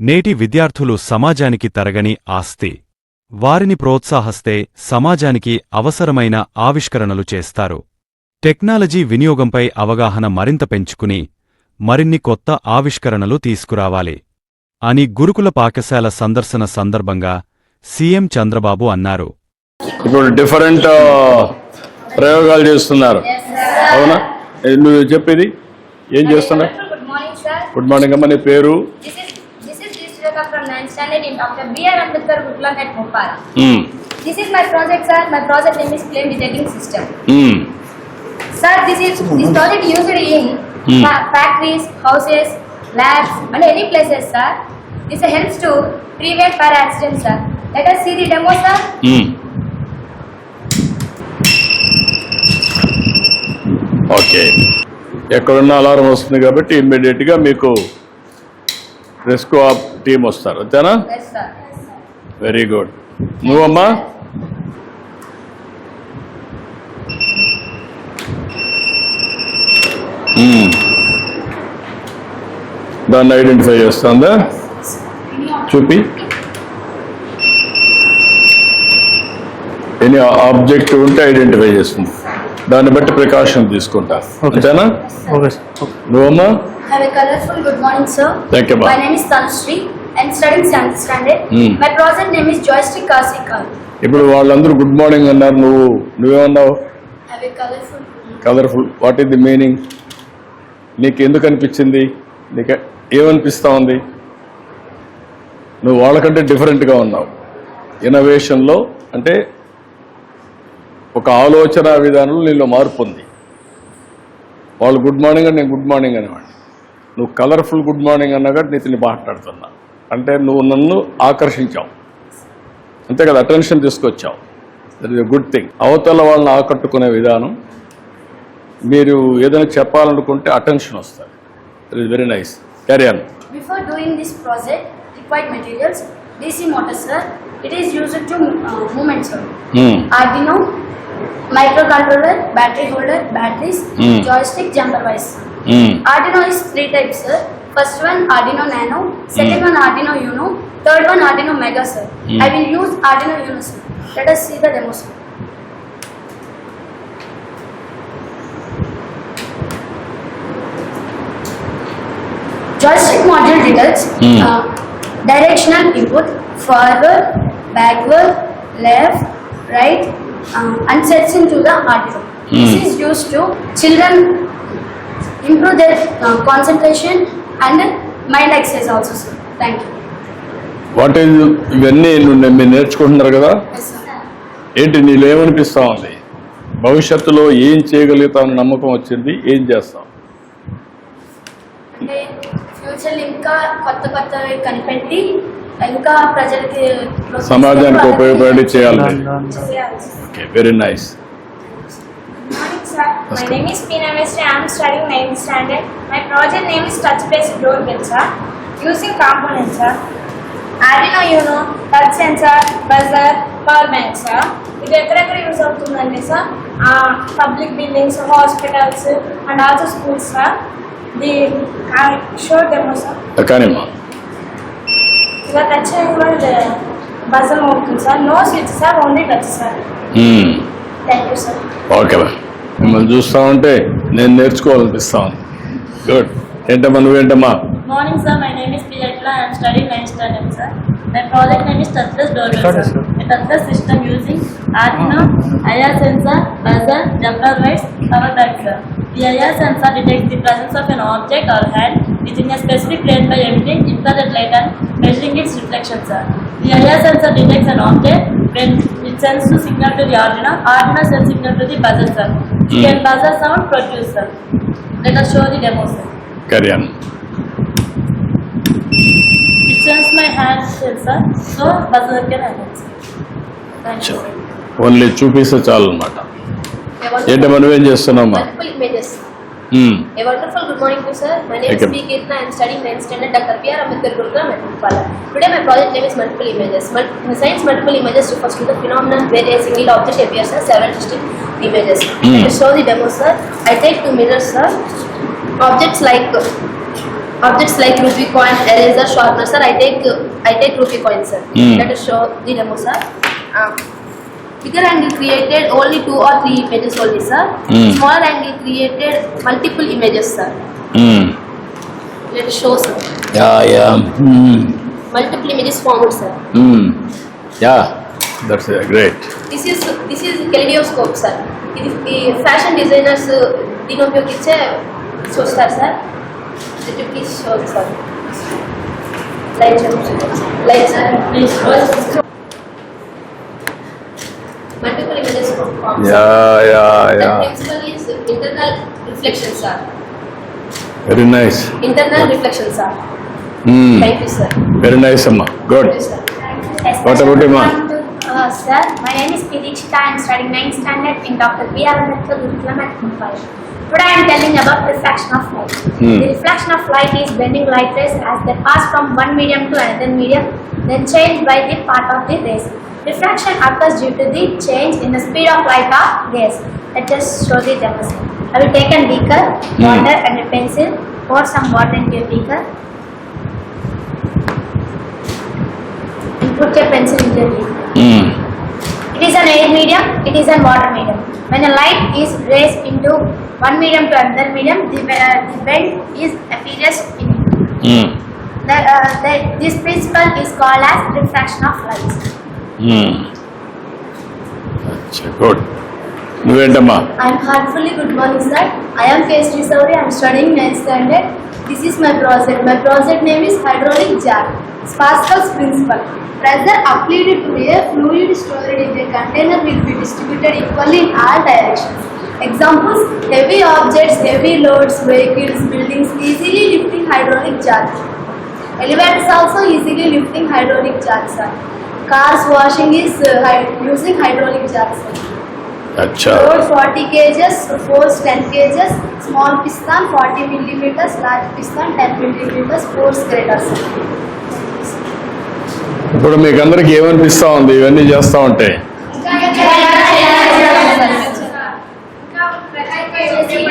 నేటి విద్యార్థులు సమాజానికి తరగని ఆస్తి. వారిని ప్రోత్సాహస్తే సమాజానికి అవసరమైన ఆవిష్కరణలు చేస్తారు. టెక్నాలజీ వినియోగంపై అవగాహన మరింత పెంచుకుని మరిన్ని కొత్త ఆవిష్కరణలు తీసుకురావాలి. అని గురుకుల పాఠశాల సందర్శన సందర్భంగా సీఎం చంద్రబాబు అన్నారు. ఇప్పుడు డిఫరెంట్ ప్రయోగాలు చేస్తున్నారు. అవునా? నువ్వు చెప్పేది? ఏం చేస్తున్నా. గుడ్ మార్నింగ్ అమ్మ నీ పేరు This is this is Shrika from 9th standard in Dr. B.R. Ambedkar Gurukula at Bhopal. Hmm. This is my project, sir. My project name is Flame Detecting System. Hmm. Sir, this is this project used in Hmm. fa- factories, houses, labs, and any places, sir. This helps to prevent fire accidents, sir. Let us see the demo, sir. Hmm. Okay ఎక్కడున్న alarm వస్తుంది కాబట్టి ఇమ్మీడియట్గా మీకు rescue ఆప్ team వస్తారు. అంతేనా? Yes, sir. Very good నువ్వమ్మా? మ్మ్. దాన్ని ఐడెంటిఫై చేస్తుందా? చూపి. ఎనీ ఆబ్జెక్ట్ ఉంటే ఐడెంటిఫై చేస్తుంది. దాన్ని బట్టి ప్రికాషన్ తీసుకుంటా. అంతేనా? నువ్వమ్మా? Have a colorful good morning, sir. Thank you, ma'am. My name is Tanushree. I'm studying 7th standard. Hmm. My project name is Joystick Kasi Car. ఇప్పుడు వాళ్ళందరూ గుడ్ మార్నింగ్ అన్నారు నువ్వు నువ్వేమన్నావు Have a colorful colourful what is the meaning నీకు ఎందుకు అనిపించింది నీకు ఏమనిపిస్తా ఉంది నువ్వు వాళ్ళకంటే డిఫరెంట్గా ఉన్నావు ఇన్నోవేషన్లో అంటే ఒక ఆలోచన విధానంలో నీలో మార్పు ఉంది వాళ్ళు గుడ్ మార్నింగ్ అని నేను గుడ్ మార్నింగ్ అనేవాడిని నువ్వు కలర్ఫుల్ గుడ్ మార్నింగ్ అన్నా కాబట్టి నేను తిని మాట్లాడుతున్నా. అంటే నువ్వు నన్ను ఆకర్షించావు. అంతే కదా అటెన్షన్ తీసుకొచ్చావు. That is a good thing అవతల వాళ్ళని ఆకట్టుకునే విధానం మీరు ఏదైనా చెప్పాలనుకుంటే అటెన్షన్ వస్తుంది. That is very nice carry on before doing this project required materials DC motor sir it is used to moment Arduino micro controller battery holder batteries joystick jumper wires Arduino is three types, sir. First one Arduino Nano, second one Arduino Uno, third one Arduino Mega, sir. Hmm. I will use Arduino Uno, sir. Let us see the demo, sir. Joystick module detects Hmm. uh, directional input forward, backward, left, right, um, and sets into the Arduino. This Hmm. is used to children improve their uh, concentration and mind exercise also, sir. Thank you. What is ఇవన్నీ మీరు నేర్చుకుంటున్నారు కదా. ఏంటి నీలో ఏమనిపిస్తా ఉంది భవిష్యత్తులో ఏం చేయగలుగుతామని నమ్మకం వచ్చింది ఏం చేస్తాం అంటే ఫ్యూచర్ ఇంకా కొత్త కొత్తవి కనిపెట్టి ఇంకా ప్రజలకి సమాజానికి ఉపయోగపడి చేయాలి చేయాలి. Okay very nice Good morning, sir. Let's My name is Pina Mistry. I am studying 9th standard. My project name is Touch Based Doorbell, sir. Using components, sir. Arduino Uno, touch sensor, buzzer, power bank, sir. ఇది ఎక్కడెక్కడ use అవుతుందంటే sir public buildings hospitals and also schools sir the show demo sir కానీమ్మా ఇలా touch చేయకుండా buzzer అవుతుంది sir no switch sir only touch sir thank you sir okay మిమ్మల్ని చూస్తా ఉంటే నేను నేర్చుకోవాలనిపిస్తా ఉంది గుడ్ ఏంటమ్మా నువ్వేంటమ్మా is Piyatla. I am studying 9th standard, sir. My project name is Touchless Doorbell, Started, sir. sir. A touchless system using Arduino, IR sensor, buzzer, jumper wires, power bank, sir. The IR sensor detects the presence of an object or hand within a specific plane by emitting infrared light and measuring its reflection, sir. The IR sensor detects an object when it sends the signal to the Arduino. Arduino sends signal to the buzzer, sir. Sound sir. Let us show the demo, sir. It sends my hand sensor, so buzzer can happen. Thank you. sir. Only చూపిస్తే చాలు అనమాట A wonderful- ఏంటమ్మా Mm. A wonderful good morning to you, sir. My name okay. is V. Kirtna. I am studying 9th standard Dr. P. R. Ambedkar Gurukulam at Upala. Today, my project name is Multiple Images. Mul- science multiple images refers to the phenomenon where a single object appears as several distinct images. Mm. To show the demo, sir, I take two mirrors, sir. Objects like objects like rupee coin, eraser, sharpener, sir. I take I take rupee coin, sir. Mm. Let us show the demo, sir. Uh, bigger angle created only two or three images only, sir. Hmm. Smaller angle created multiple images, sir. Hmm. Let us show, sir. Yeah yeah Hmm. Multiple images formed, sir. Yeah that's great This is this is kaleidoscope, sir. ఇది fashion designers దీని ఉపయోగించే చూస్తారు sir please show sir light light sir please multiple images yeah yeah The yeah principle is internal reflection, sir. Very nice Internal reflection, sir. Hmm. Thank you, sir. Very nice అమ్మా good Thank you, sir. What about you, ma'am? Uh, sir, my name is Kirikshita. I am studying 9th standard in Dr. B.R. Ambedkar Gurukulam at Mumbai. Today I am telling about refraction of light. Hmm. The reflection of light is bending light rays as they pass from one medium to another medium, then change by the part of the rays. Refraction occurs due to the change in the speed of light of rays. Let us show the demo. sir. I will take a beaker, water and a pencil, pour some water into a beaker, and put a pencil into a beaker. Hmm. It is an air medium, it is a water medium. When a light is raised into one medium to another medium, the, uh, the bend is appears in it. Hmm. The, uh, the, this principle is called as refraction of light. అచ్చా good నువ్వేంటమ్మా I am heartfully good morning, sir. I am K.S.T. Sauri. I am studying 9th standard. This is my project. My project name is hydraulic jar. Pascal's principle. Pressure applied to a fluid stored in a container will be distributed equally in all directions. Examples: heavy objects, heavy loads, vehicles, buildings easily lifting hydraulic jar. Elevators also easily lifting hydraulic jars. Cars washing is uh, using hydraulic jars. అచ్చా Load 40 kgs, force 10 kgs, small piston 40 millimeters, large piston 10 millimeters, force greater. sir. ఇప్పుడు మీకు అందరికి ఏమనిపిస్తా ఉంది ఇవన్నీ చేస్తా ఉంటే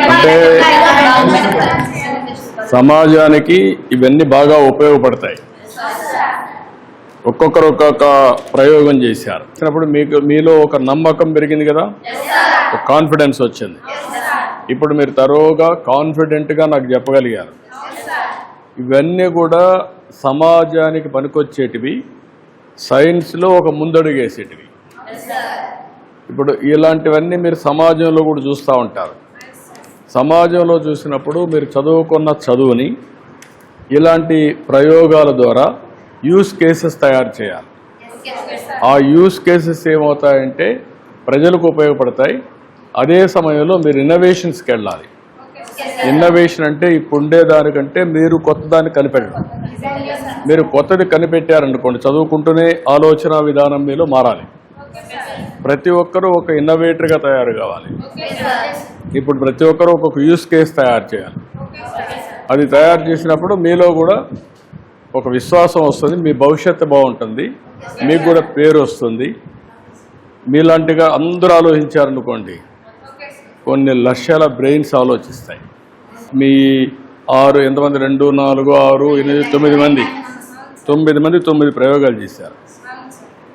అంటే సమాజానికి ఇవన్నీ బాగా ఉపయోగపడతాయి ఒక్కొక్కరు ఒక్కొక్క ప్రయోగం చేశారు. వచ్చినప్పుడు మీకు మీలో ఒక నమ్మకం పెరిగింది కదా? ఒక కాన్ఫిడెన్స్ వచ్చింది. ఇప్పుడు మీరు తరోగా కాన్ఫిడెంట్గా నాకు చెప్పగలిగారు. ఇవన్నీ కూడా సమాజానికి పనికొచ్చేటివి సైన్స్లో ఒక ముందడుగేసేటివి. ఇప్పుడు ఇలాంటివన్నీ మీరు సమాజంలో కూడా చూస్తూ ఉంటారు. సమాజంలో చూసినప్పుడు మీరు చదువుకున్న చదువుని ఇలాంటి ప్రయోగాల ద్వారా యూస్ కేసెస్ తయారు చేయాలి. ఆ యూస్ కేసెస్ ఏమవుతాయంటే ప్రజలకు ఉపయోగపడతాయి. అదే సమయంలో మీరు ఇన్నోవేషన్స్కి వెళ్ళాలి. ఇన్నోవేషన్ అంటే ఇప్పుడు ఉండేదానికంటే మీరు కొత్త దాన్ని కనిపెట్టడం. మీరు కొత్తది కనిపెట్టారనుకోండి చదువుకుంటూనే ఆలోచన విధానం మీలో మారాలి. ప్రతి ఒక్కరూ ఒక ఇన్నోవేటర్గా తయారు కావాలి. ఇప్పుడు ప్రతి ఒక్కరూ ఒక్కొక్క యూస్ కేస్ తయారు చేయాలి. అది తయారు చేసినప్పుడు మీలో కూడా ఒక విశ్వాసం వస్తుంది మీ భవిష్యత్తు బాగుంటుంది మీకు కూడా పేరు వస్తుంది. మీలాంటిగా అందరూ ఆలోచించారనుకోండి కొన్ని లక్షల బ్రెయిన్స్ ఆలోచిస్తాయి. మీ ఆరు ఎంతమంది? రెండు నాలుగు ఆరు ఎనిమిది తొమ్మిది మంది. తొమ్మిది మంది తొమ్మిది ప్రయోగాలు చేశారు.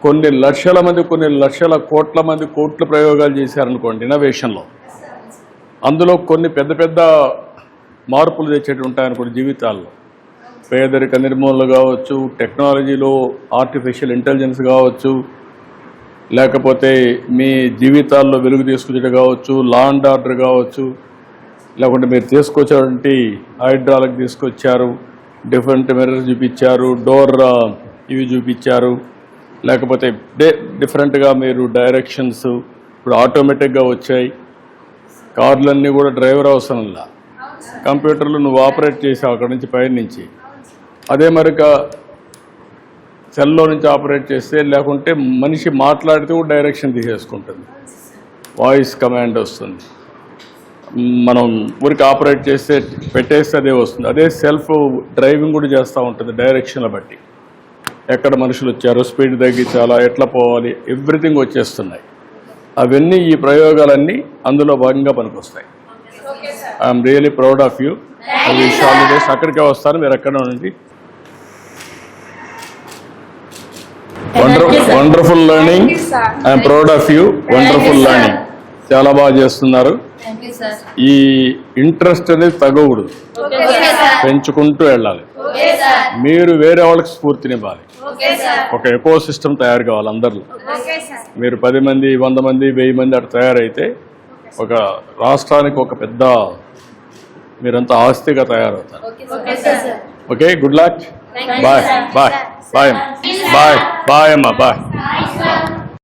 కొన్ని లక్షల మంది కొన్ని లక్షల కోట్ల మంది కోట్ల ప్రయోగాలు చేశారనుకోండి ఇన్నోవేషన్లో అందులో కొన్ని పెద్ద పెద్ద మార్పులు తెచ్చేటి ఉంటాయనుకోండి జీవితాల్లో. పేదరిక నిర్మూలన కావచ్చు టెక్నాలజీలో ఆర్టిఫిషియల్ ఇంటెలిజెన్స్ కావచ్చు లేకపోతే మీ జీవితాల్లో వెలుగు తీసుకొచ్చేట కావచ్చు లా అండ్ ఆర్డర్ కావచ్చు లేకుంటే మీరు తీసుకొచ్చేటువంటి హైడ్రాలకు తీసుకొచ్చారు డిఫరెంట్ మిర్రర్ చూపించారు డోర్ ఆ, ఇవి చూపించారు లేకపోతే డే డిఫరెంట్గా మీరు డైరెక్షన్స్ ఇప్పుడు ఆటోమేటిక్గా వచ్చాయి. కార్లన్నీ కూడా డ్రైవర్ అవసరంలా. కంప్యూటర్లు నువ్వు ఆపరేట్ చేసావు అక్కడ నుంచి పైన నుంచి అదే మరిక సెల్లో నుంచి ఆపరేట్ చేస్తే లేకుంటే మనిషి మాట్లాడితే కూడా డైరెక్షన్ తీసేసుకుంటుంది. వాయిస్ కమాండ్ వస్తుంది. మనం ఊరికి ఆపరేట్ చేస్తే పెట్టేస్తే అదే వస్తుంది. అదే సెల్ఫ్ డ్రైవింగ్ కూడా చేస్తూ ఉంటుంది డైరెక్షన్ల బట్టి. ఎక్కడ మనుషులు వచ్చారో స్పీడ్ తగ్గించాలా ఎట్లా పోవాలి ఎవ్రీథింగ్ వచ్చేస్తున్నాయి. అవన్నీ ఈ ప్రయోగాలన్నీ అందులో భాగంగా పనికొస్తాయి. I'm really proud of you. Wish all the best. అక్కడికే వస్తారు మీరు ఎక్కడ ఉండండి wonderful learning I'm proud of you wonderful learning చాలా బాగా చేస్తున్నారు. ఈ ఇంట్రెస్ట్ అనేది తగ్గకూడదు. సార్ పెంచుకుంటూ వెళ్ళాలి. ఓకే సార్ మీరు వేరే వాళ్ళకి స్ఫూర్తినివ్వాలి. ఓకే సార్ ఒక ఎకో సిస్టమ్ తయారు కావాలి అందరిలో. ఓకే సార్ మీరు పది మంది వంద మంది వెయ్యి మంది అటు తయారైతే ఒక రాష్ట్రానికి ఒక పెద్ద మీరంతా ఆస్తిగా తయారవుతారు. Okay sir okay good luck bye bye bye bye bye అమ్మా బాయ్